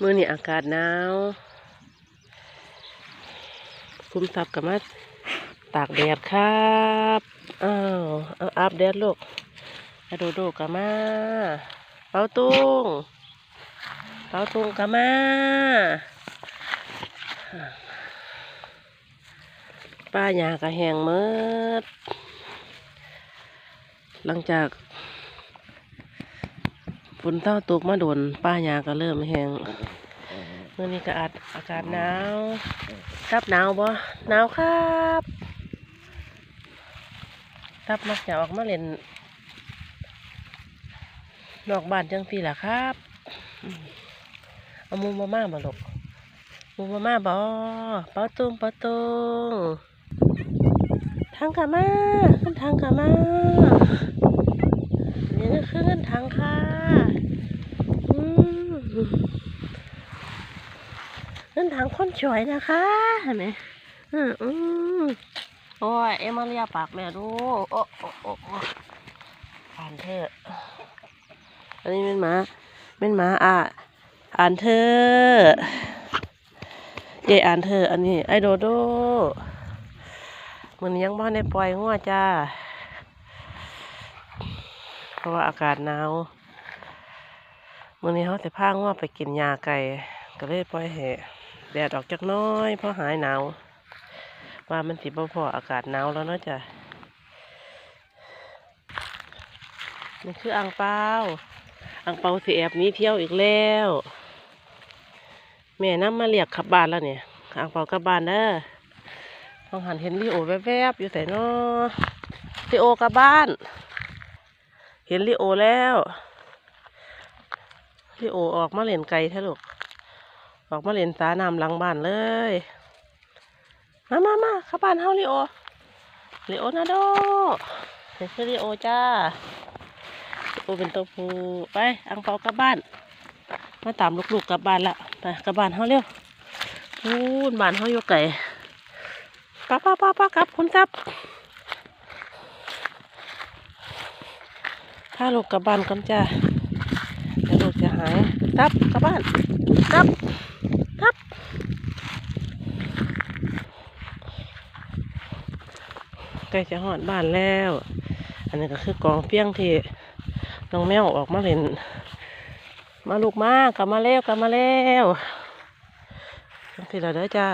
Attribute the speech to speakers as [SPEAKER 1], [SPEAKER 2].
[SPEAKER 1] มื่อนี้อากาศหนาวคุ้มทับกับมาตากแดดครับอ้าวเอาอาบแดดลูกอะโดดกับมาเปาตุงเปาตุงกับมาป้าหยากระแหงเมิดหลังจาก นเต้าตกมาโดนป้ายาก็เริ่มแห้งเมื่อนี้ก็อาจอากาศหนาวครับหนาวบ่หนาวครับครับมักจะออกมาเล่นนอกบ้านจังสี่ล่ะครับอืมเอามูมาม่ามาหลกมูมาม่าบ่เป้าตุงเป้าตุงทางกะมาขึ้นทางกะมานี่ก็คือเงินทางค่ะอืม เงินทางคนสวยนะคะเห็นไหมอืมอืมโอ้ยเอ็มาเรียปากแม่ดูโอ้โอ้โอ้อ่านเถออันนี้เป็นหมาเป็นหมาอะอ่านเธอเยอ่านเธอ อันนี้ไอโดโดมันยังบ้านในปล่อยหัวจ้า เพราะว่าอากาศหนาวมื่อนี้เขาแต่พาง่วไปกินยาไก่ก็เลยปล่อยให้ แดดออกจักน้อยเพราะหายหนาวว่ามันสิบ่พออากาศหนาวแล้วเนาะจ้ะนี่คืออ่างเปาอ่างเปาสิแอบนี้เที่ยวอีกแล้วแม่น้ำมาเรียกขับบ้านแล้วเนี่ยอ่างเปากลับบ้านเด้อลองหันเห็นลีโอแวบๆอยู่แต่นอลีโอกลับบ้าน เห็นลิโอแล้วลิโอออกมาเล่นไก่แท้ลูก ออกมาเล่นสาน้ำหลังบ้านเลย มามามาเข้าบ้านเฮาลิโอลิโอนาโดนี่คือลิโอจ้าโอเป็นตัวผู้ไป อังเปากลับบ้าน มาตามลูกๆกลับบ้านละไปกลับบ้านเฮาเร็วพูนบ้านเฮาอยู่ไก่ป้าป้าป้าป้ากลับคุณครับพาลูกกลับบ้านก่อนจ้าเดี๋ยวลูกจะหายตับกลับบ้านตับตับใก ล้จะหอดบ้านแล้ว อันนี้ก็คือกองเปี้ยงที่น้องแมวออกมาเล่น มาลูกมากลับมาแล้วกลับมาแล้วจังสิเราเด้อจ้า